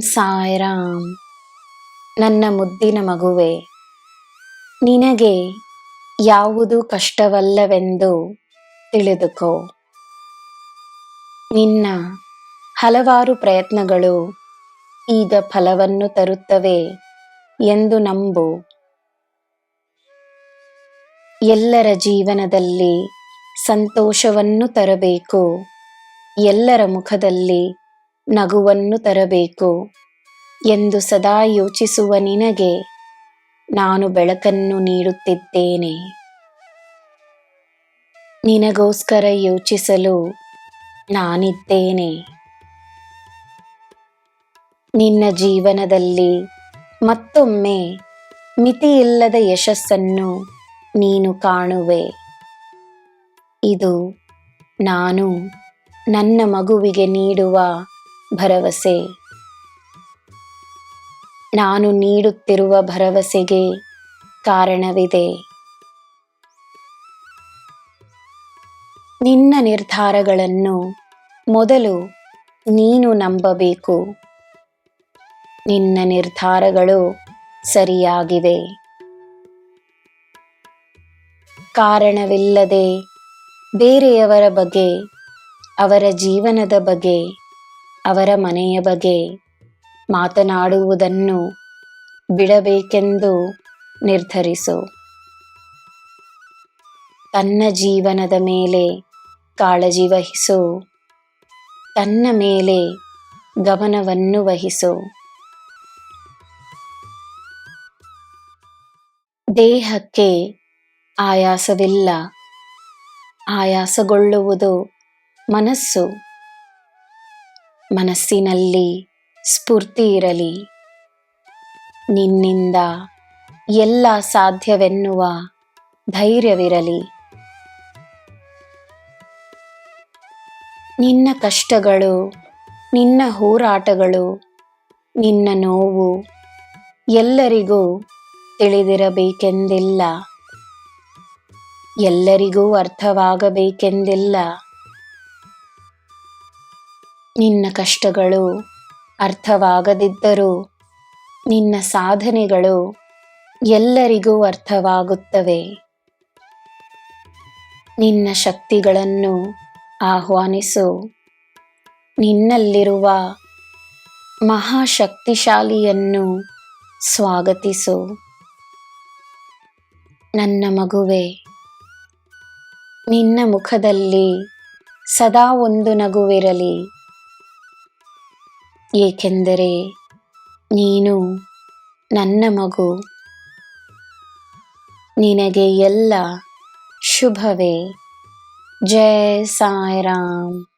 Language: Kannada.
ಸಾಯ್ರಾಮ್, ನನ್ನ ಮುದ್ದಿನ ಮಗುವೆ, ನಿನಗೆ ಯಾವುದು ಕಷ್ಟವಲ್ಲವೆಂದು ತಿಳಿದುಕೋ. ನಿನ್ನ ಹಲವಾರು ಪ್ರಯತ್ನಗಳು ಈಗ ಫಲವನ್ನು ತರುತ್ತವೆ ಎಂದು ನಂಬು. ಎಲ್ಲರ ಜೀವನದಲ್ಲಿ ಸಂತೋಷವನ್ನು ತರಬೇಕು. ಎಲ್ಲರ ಮುಖದಲ್ಲಿ ನಗುವನ್ನು ತರಬೇಕು ಎಂದು ಸದಾ ಯೋಚಿಸುವ ನಿನಗೆ ನಾನು ಬೆಳಕನ್ನು ನೀಡುತ್ತಿದ್ದೇನೆ. ನಿನಗೋಸ್ಕರ ಯೋಚಿಸಲು ನಾನಿದ್ದೇನೆ. ನಿನ್ನ ಜೀವನದಲ್ಲಿ ಮತ್ತೊಮ್ಮೆ ಮಿತಿಯಿಲ್ಲದ ಯಶಸ್ಸನ್ನು ನೀನು ಕಾಣುವೆ. ಇದು ನಾನು ನನ್ನ ಮಗುವಿಗೆ ನೀಡುವ ಭರವಸೆ. ನಾನು ನೀಡುತ್ತಿರುವ ಭರವಸೆಗೆ ಕಾರಣವಿದೆ. ನಿನ್ನ ನಿರ್ಧಾರಗಳನ್ನು ಮೊದಲು ನೀನು ನಂಬಬೇಕು. ನಿನ್ನ ನಿರ್ಧಾರಗಳು ಸರಿಯಾಗಿವೆ. ಕಾರಣವಿಲ್ಲದೆ ಬೇರೆಯವರ ಬಗ್ಗೆ, ಅವರ ಜೀವನದ ಬಗ್ಗೆ ಅವರ ಮನೆಯ ಬಗ್ಗೆ ಮಾತನಾಡುವುದನ್ನು ಬಿಡಬೇಕೆಂದು ನಿರ್ಧರಿಸು. ತನ್ನ ಜೀವನದ ಮೇಲೆ ಕಾಳಜಿ ವಹಿಸು. ತನ್ನ ಮೇಲೆ ಗಮನವನ್ನು ವಹಿಸು. ದೇಹಕ್ಕೆ ಆಯಾಸವಿಲ್ಲ. ಆಯಾಸಗೊಳ್ಳುವುದು ಮನಸ್ಸು. ಮನಸ್ಸಿನಲ್ಲಿ ಸ್ಫೂರ್ತಿ ಇರಲಿ. ನಿನ್ನಿಂದ ಎಲ್ಲ ಸಾಧ್ಯವೆನ್ನುವ ಧೈರ್ಯವಿರಲಿ. ನಿನ್ನ ಕಷ್ಟಗಳು, ನಿನ್ನ ಹೋರಾಟಗಳು, ನಿನ್ನ ನೋವು ಎಲ್ಲರಿಗೂ ತಿಳಿದಿರಬೇಕೆಂದಿಲ್ಲ. ಎಲ್ಲರಿಗೂ ಅರ್ಥವಾಗಬೇಕೆಂದಿಲ್ಲ. ನಿನ್ನ ಕಷ್ಟಗಳು ಅರ್ಥವಾಗದಿದ್ದರೂ, ನಿನ್ನ ಸಾಧನೆಗಳು ಎಲ್ಲರಿಗೂ ಅರ್ಥವಾಗುತ್ತವೆ. ನಿನ್ನ ಶಕ್ತಿಗಳನ್ನು ಆಹ್ವಾನಿಸು. ನಿನ್ನಲ್ಲಿರುವ ಮಹಾಶಕ್ತಿಶಾಲಿಯನ್ನು ಸ್ವಾಗತಿಸು. ನನ್ನ ಮಗುವೆ, ನಿನ್ನ ಮುಖದಲ್ಲಿ ಸದಾ ಒಂದು ನಗುವಿರಲಿ. ಏಕೆಂದರೆ ನೀನು ನನ್ನ ಮಗು. ನಿನಗೆ ಎಲ್ಲ ಶುಭವೇ. ಜಯ ಸಾಯಿರಾಮ್.